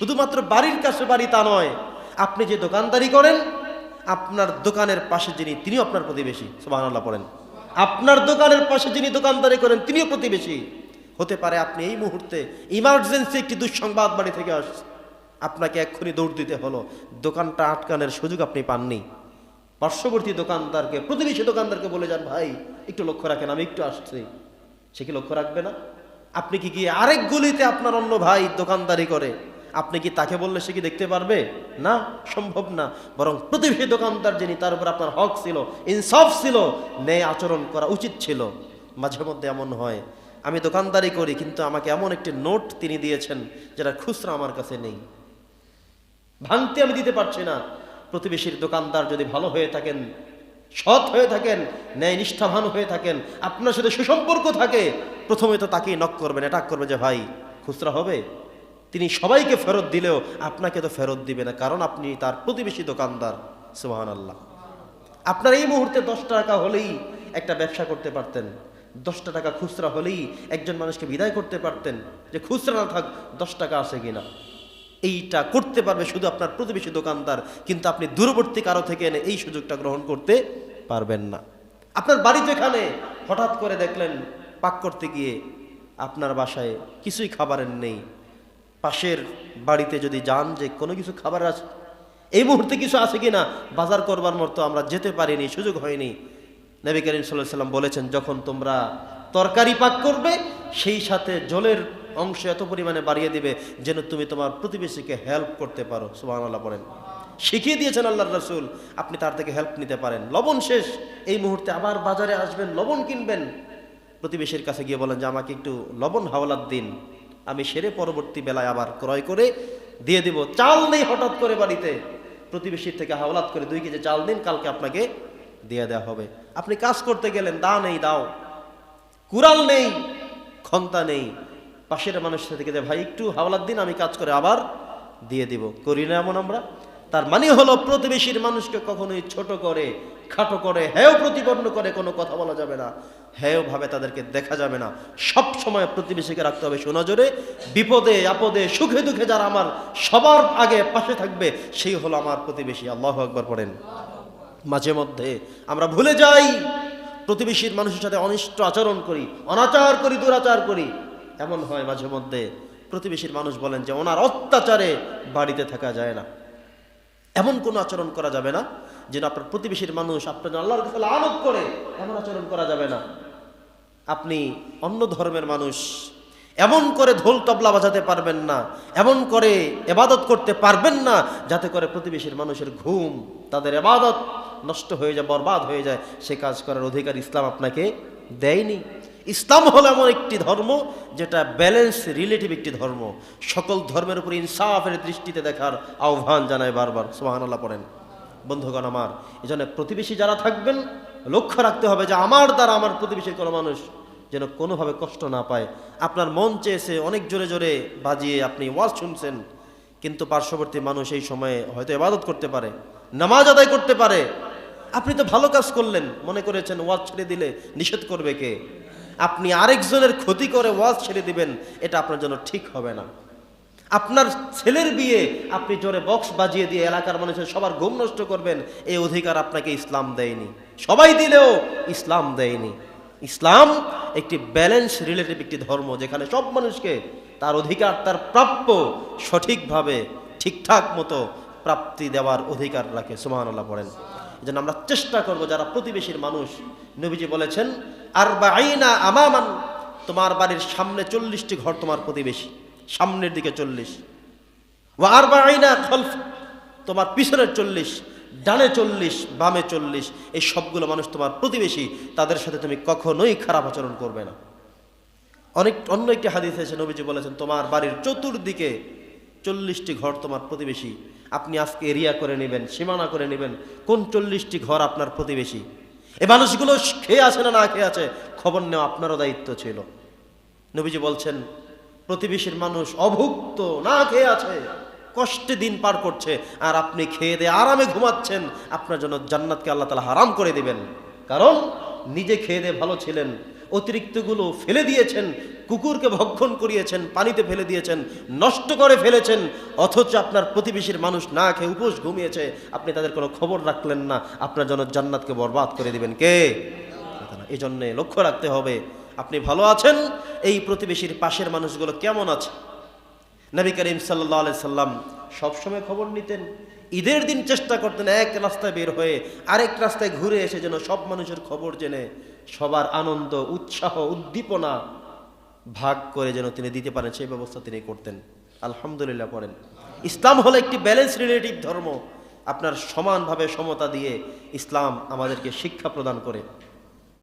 শুধুমাত্র বাড়ির কাছে বাড়ি তা নয়, আপনি যে দোকানদারি করেন, আপনার দোকানের পাশে যিনি, তিনিও আপনার প্রতিবেশী, সুবহানাল্লাহ পড়েন। আপনার দোকানের পাশে যিনি দোকানদারি করেন, তিনিও প্রতিবেশী। হতে পারে আপনি এই মুহূর্তে ইমার্জেন্সি একটি দুঃসংবাদ বাড়ি থেকে আসছে আপনাকে এক্ষুনি দৌড় দিতে হলো। দোকানটা আটকানোর সুযোগ আপনি পাননি। পার্শ্ববর্তী দোকানদারকে, প্রতিবেশী দোকানদারকে বলে যান, ভাই, একটু লক্ষ্য রাখেন, আমি একটু আসছি। সে কি লক্ষ্য রাখবে না? আপনি কি গিয়ে আরেক গলিতে আপনার অন্য ভাই দোকানদারি করে? আপনি কি তাকে বললে সে কি দেখতে পারবে? না, সম্ভব না। বরং প্রতিবেশী দোকানদার যিনি, তার উপর আপনার হক ছিল, ইনসাফ ছিল, ন্যায় আচরণ করা উচিত ছিল। মাঝে মধ্যে এমন হয়। আমি দোকানদারি করি, কিন্তু আমাকে এমন একটি নোট তিনি দিয়েছেন, যেটা খুচরা আমার কাছে নেই। ভাঙতে আমি দিতে পারছি না। প্রতিবেশীর দোকানদার যদি ভালো হয়ে থাকেন, সৎ হয়ে থাকেন, ন্যায় নিষ্ঠাবান হয়ে থাকেন, আপনার সাথে সুসম্পর্ক থাকে, প্রথমে তো তাকেই নক করবেন অ্যাটাক করবে যে, ভাই, খুচরা হবে? তিনি সবাইকে ফেরত দিলেও আপনাকে তো ফেরত দিবে না, কারণ আপনি তার প্রতিবেশী দোকানদার। সুহান আল্লাহ আপনার এই মুহূর্তে দশ টাকা হলেই একটা ব্যবসা করতে পারতেন। দশটা টাকা খুচরা হলেই একজন মানুষকে বিদায় করতে পারতেন যে খুচরা না থাক, দশ টাকা আসে কিনা। এইটা করতে পারবে শুধু আপনার প্রতিবেশী দোকানদার, কিন্তু আপনি দূরবর্তী কারও থেকে এনে এই সুযোগটা গ্রহণ করতে পারবেন না। আপনার বাড়ি যেখানে হঠাৎ করে দেখলেন, পাক করতে গিয়ে আপনার বাসায় কিছুই খাবারের নেই। পাশের বাড়িতে যদি যান যে কোনো কিছু খাবার আছে, এই মুহূর্তে কিছু আছে কিনা বাজার করবার মতো আমরা যেতে পারিনি, সুযোগ হয়নি। নবী করিম সাল্লাম বলেছেন, যখন তোমরা তরকারি পাক করবে, সেই সাথে জলের অংশ এত পরিমাণে বাড়িয়ে দিবে যেন তুমি তোমার প্রতিবেশীকে হেল্প করতে পারো। সুবাহ আল্লাহ বলেন। শিখিয়ে দিয়েছেন আল্লাহ রসুল, আপনি তার থেকে হেল্প নিতে পারেন। লবণ শেষ, এই মুহূর্তে আবার বাজারে আসবেন, লবণ কিনবেন। প্রতিবেশীর কাছে গিয়ে বলেন যে, আমাকে একটু লবণ হাওলাত দিন। আমি সেরে পরবর্তী বেলায় আবার ক্রয় করে দিয়ে দিব। চাল নেই হঠাৎ করে বাড়িতে। প্রতিবেশীর থেকে হাওলাত করে দুই কেজি চাল দিন কালকে আপনাকে দিয়ে দেওয়া হবে। আপনি কাজ করতে গেলেন, দা নেই, দাও। কুড়াল নেই ক্ষমতা নেই। পাশের মানুষের থেকে ভাই, একটু হাওলাত দিন, আমি কাজ করে আবার দিয়ে দিব। করি না এমন আমরা। তার মানে হলো প্রতিবেশীর মানুষকে কখনোই ছোট করে, খাটো করে, হেয় প্রতিপন্ন করে কোনো কথা বলা যাবে না। হেয় ভাবে তাদেরকে দেখা যাবে না। সব সময় প্রতিবেশীকে রাখতে হবে সুনজরে। বিপদে, আপদে, সুখে দুঃখে যারা আমার সবার আগে পাশে থাকবে, সেই হলো আমার প্রতিবেশী। আল্লাহ একবার পড়েন। মাঝে মধ্যে আমরা ভুলে যাই, প্রতিবেশীর মানুষের সাথে অনিষ্ট আচরণ করি, অনাচার করি, দুরাচার করি। এমন হয় মাঝে মধ্যে প্রতিবেশীর মানুষ বলেন যে, ওনার অত্যাচারে বাড়িতে থাকা যায় না। এমন কোনো আচরণ করা যাবে না যেন আপনার প্রতিবেশীর মানুষ আপনার আল্লাহর কাছে আনত করে, এমন আচরণ করা যাবে না। আপনি অন্য ধর্মের মানুষ, এমন করে ঢোল তবলা বাজাতে পারবেন না, এমন করে এবাদত করতে পারবেন না, যাতে করে প্রতিবেশীর মানুষের ঘুম, তাদের এবাদত নষ্ট হয়ে যায়, বরবাদ হয়ে যায়। সে কাজ করার অধিকার ইসলাম আপনাকে দেয়নি। ইসলাম হলো এমন একটি ধর্ম যেটা ব্যালেন্স রিলেটিভ একটি ধর্ম। সকল ধর্মের উপর ইনসাফের দৃষ্টিতে দেখার আহ্বান জানায় বারবার। সোহানাল্লাহ পড়েন। বন্ধুগণ আমার এই জন্য প্রতিবেশী যারা থাকবেন, লক্ষ্য রাখতে হবে যে আমার দ্বারা আমার প্রতিবেশীর কোনো মানুষ যেন কোনোভাবে কষ্ট না পায়। আপনার মন চেয়েছে অনেক জোরে জোরে বাজিয়ে আপনি ওয়াজ শুনছেন, কিন্তু পার্শ্ববর্তী মানুষ এই সময়ে হয়তো ইবাদত করতে পারে, নামাজ আদায় করতে পারে। আপনি তো ভালো কাজ করলেন, মনে করেছেন ওয়াজ ছেড়ে দিলে নিষেধ করবে কে? আপনি আরেকজনের ক্ষতি করে ওয়াজ ছেড়ে দিবেন, এটা আপনার জন্য ঠিক হবে না। আপনার ছেলের বিয়ে আপনি জোরে বক্স বাজিয়ে দিয়ে এলাকার মানুষের সবার ঘুম নষ্ট করবেন, এই অধিকার আপনাকে ইসলাম দেয়নি। সবাই দিলেও ইসলাম দেয়নি। ইসলাম একটি ব্যালেন্স রিলেটিভ একটি ধর্ম, যেখানে সব মানুষকে তার অধিকার, তার প্রাপ্য সঠিকভাবে ঠিকঠাক মতো প্রাপ্তি দেওয়ার অধিকার রাখে। সুমানুল্লাহ পড়েন। জন্য আমরা চেষ্টা করব যারা প্রতিবেশীর মানুষ, নবীজি বলেছেন আর বা আইনা আমামান তোমার বাড়ির সামনে চল্লিশটি ঘর তোমার প্রতিবেশী, সামনের দিকে চল্লিশ। ও আর বা আইনা খলফ তোমার পিছনের চল্লিশ, ডানে চল্লিশ, বামে চল্লিশ। এই সবগুলো মানুষ তোমার প্রতিবেশী, তাদের সাথে তুমি কখনোই খারাপ আচরণ করবে না। অনেক, অন্য একটি হাদিস এসে নবীজি বলেছেন, তোমার বাড়ির চতুর্দিকে চল্লিশটি ঘর তোমার প্রতিবেশী। আপনি আজকে এরিয়া করে নেবেন, সীমানা করে নেবেন, কোন চল্লিশটি ঘর আপনার প্রতিবেশী? এ মানুষগুলো খেয়ে আছে না না খেয়ে আছে? খবর নেওয়া আপনারও দায়িত্ব ছিল। নবীজি বলছেন, প্রতিবেশীর মানুষ অভুক্ত, না খেয়ে আছে, কষ্টে দিন পার করছে, আর আপনি খেয়ে দিয়ে আরামে ঘুমাচ্ছেন, আপনার জন্য জান্নাতকে আল্লাহ তালা হারাম করে দিবেন। কারণ নিজে খেয়ে দিয়ে ভালো ছিলেন, অতিরিক্তগুলো ফেলে দিয়েছেন কুকুরকে ভক্ষণ করিয়েছেন, পানিতে ফেলে দিয়েছেন, নষ্ট করে ফেলেছেন, অথচ আপনার প্রতিবেশীর মানুষ না খেয়ে উপোস ঘুমিয়েছে, আপনি তাদের কোনো খবর রাখলেন না, আপনার জন্য জান্নাতকে বরবাদ করে দিবেন কে? এই জন্যে লক্ষ্য রাখতে হবে, আপনি ভালো আছেন? এই প্রতিবেশীর পাশের মানুষগুলো কেমন আছে? নবী করিম আলাই সাল্লাম সবসময় খবর নিতেন, ঈদের দিন চেষ্টা করতেন এক রাস্তায় বের হয়ে, আরেক রাস্তায় ঘুরে এসে যেন সব মানুষের খবর জেনে, সবার আনন্দ, উৎসাহ, উদ্দীপনা ভাগ করে যেন তিনি দিতে পারেন, সেই ব্যবস্থা তিনি করতেন। আলহামদুলিল্লাহ পড়েন ইসলাম হলো একটি ব্যালেন্স রিলেটিভ ধর্ম। আপনার সমানভাবে সমতা দিয়ে ইসলাম আমাদেরকে শিক্ষা প্রদান করে।